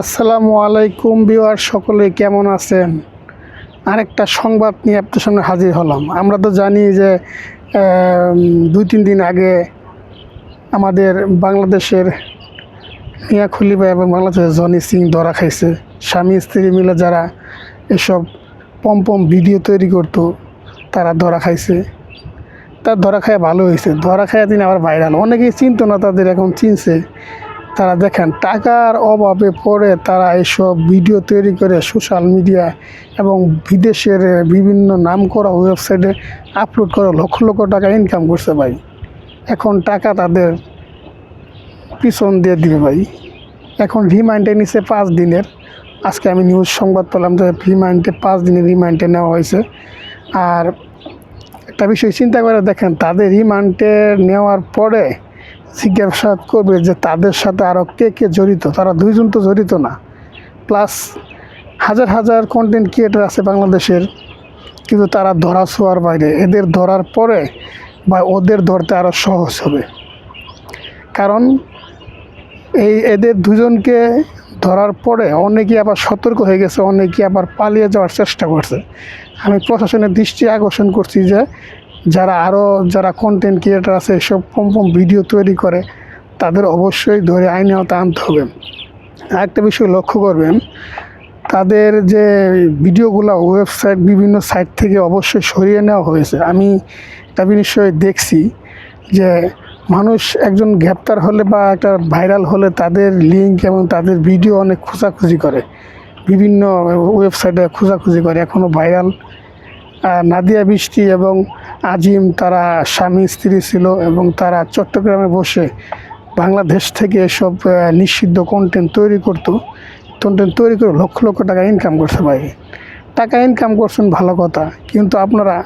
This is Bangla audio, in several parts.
আসসালামু আলাইকুম বিওয়ার সকলে কেমন আছেন? আরেকটা সংবাদ নিয়ে আপনার সামনে হাজির হলাম। আমরা তো জানি যে দুই তিন দিন আগে আমাদের বাংলাদেশের মিয়া খলিফা এবং বাংলাদেশের জনি সিং ধরা খাইছে। স্বামী, স্ত্রী মিলে যারা এসব পম পম ভিডিও তৈরি করতো, তারা ধরা খাইছে। তার ধরা খায় ভালো হয়েছে ধরা খায় তিনি আবার ভাইরাল অনেকেই চিনত না, তাদের এখন চিনছে। তারা দেখেন, টাকার অভাবে পড়ে তারা এসব ভিডিও তৈরি করে সোশ্যাল মিডিয়া এবং বিদেশের বিভিন্ন নাম করা ওয়েবসাইটে আপলোড করে লক্ষ লক্ষ টাকা ইনকাম করছে ভাই। এখন টাকা তাদের পিছন দিয়ে দিবে ভাই। এখন রিমাইন্ডে নিছে পাঁচ দিনের। আজকে আমি নিউজ সংবাদ পেলাম যে রিমাইন্ডে পাঁচ দিনের রিমাইন্ডে নেওয়া হয়েছে। আর একটা বিষয় চিন্তা করে দেখেন, তাদের রিমান্ডে নেওয়ার পরে জিজ্ঞাসাবাদ করবে যে তাদের সাথে আরও কে কে জড়িত? তারা দুইজন তো জড়িত না। প্লাস হাজার হাজার কন্টেন্ট ক্রিয়েটার আছে বাংলাদেশের, কিন্তু তারা ধরা ছোঁয়ার বাইরে। এদের ধরার পরে বা ওদের ধরতে আরও সহজ হবে। কারণ এই এদের দুজনকে ধরার পরে অনেকে আবার সতর্ক হয়ে গেছে অনেকে আবার পালিয়ে যাওয়ার চেষ্টা করছে। আমি প্রশাসনের দৃষ্টি আকর্ষণ করছি যে যারা আরও যারা কন্টেন্ট ক্রিয়েটার আছে এসব কম পম ভিডিও তৈরি করে, তাদের অবশ্যই ধরে আইনে আওতায় আনতে হবে। আরেকটা বিষয় লক্ষ্য করবেন, তাদের যে ভিডিওগুলো ওয়েবসাইট বিভিন্ন সাইট থেকে অবশ্যই সরিয়ে নেওয়া হয়েছে। আমি এটা বিষয়ে দেখছি যে, মানুষ একজন গ্রেপ্তার হলে বা একটা ভাইরাল হলে তাদের লিঙ্ক এবং তাদের ভিডিও অনেক খোঁজাখুঁজি করে। বিভিন্ন ওয়েবসাইটে খোঁজাখুঁজি করে। এখনও ভাইরাল নাদিয়া বৃষ্টি এবং আজিম তারা স্বামী, স্ত্রী ছিল এবং তারা চট্টগ্রামে বসে বাংলাদেশ থেকে এসব নিষিদ্ধ কন্টেন্ট তৈরি করতো। কন্টেন্ট তৈরি করে লক্ষ লক্ষ টাকা ইনকাম করছে ভাই। টাকা ইনকাম করছেন ভালো কথা, কিন্তু আপনারা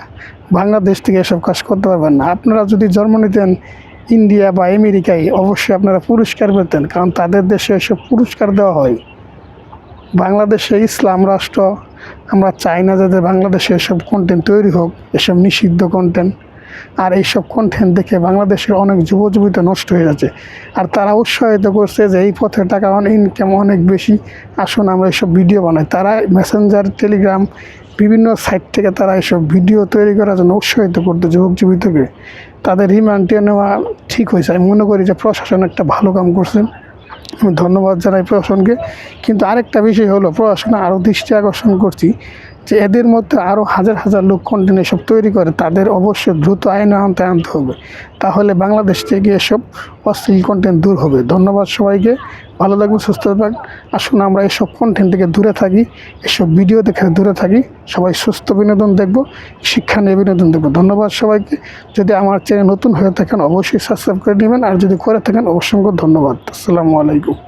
বাংলাদেশ থেকে এসব কাজ করতে পারবেন না। আপনারা যদি জন্ম নিতেন ইন্ডিয়া বা আমেরিকায়, অবশ্যই আপনারা পুরস্কার পেতেন, কারণ তাদের দেশে এসব পুরস্কার দেওয়া হয়। বাংলাদেশে ইসলাম, রাষ্ট্র আমরা চাই না যাতে বাংলাদেশে এসব কন্টেন্ট তৈরি হোক, এসব নিষিদ্ধ কন্টেন্ট আর এইসব কন্টেন্ট দেখে বাংলাদেশের অনেক যুব যুবতী নষ্ট হয়ে যাচ্ছে। আর তারা উৎসাহিত করছে যে এই পথে টাকা অনেক ইনকাম অনেক বেশি, আসুন আমরা এইসব ভিডিও বানাই। তারা মেসেঞ্জার টেলিগ্রাম বিভিন্ন সাইট থেকে তারা এসব ভিডিও তৈরি করার জন্য উৎসাহিত করতে যুবক যুবতীকে তাদের রিমান্ডে নেওয়া ঠিক হয়েছে। আমি মনে করি যে প্রশাসন একটা ভালো কাম করছেন ধন্যবাদ জানাই প্রশাসনকে। কিন্তু আরেকটা বিষয় হলো প্রশাসন আরও দৃষ্টি আকর্ষণ করছি। যে এদের মধ্যে আরও হাজার হাজার লোক কন্টেন্ট এসব তৈরি করে, তাদের অবশ্যই দ্রুত আইন আনতে আনতে হবে। তাহলে বাংলাদেশ থেকে এসব অশ্লীল কন্টেন্ট দূর হবে। ধন্যবাদ সবাইকে। ভালো থাকবেন, সুস্থ থাকবেন। আসুন আমরা এসব কন্টেন্ট থেকে দূরে থাকি, এসব ভিডিও দেখে দূরে থাকি। সবাই সুস্থ বিনোদন দেখব, শিক্ষা নিয়ে বিনোদন দেখব। ধন্যবাদ সবাইকে। যদি আমার চ্যানেল নতুন হয়ে থাকেন, অবশ্যই সাবস্ক্রাইব করে নেবেন। আর যদি করে থাকেন, অসংখ্য ধন্যবাদ। আসসালামু আলাইকুম।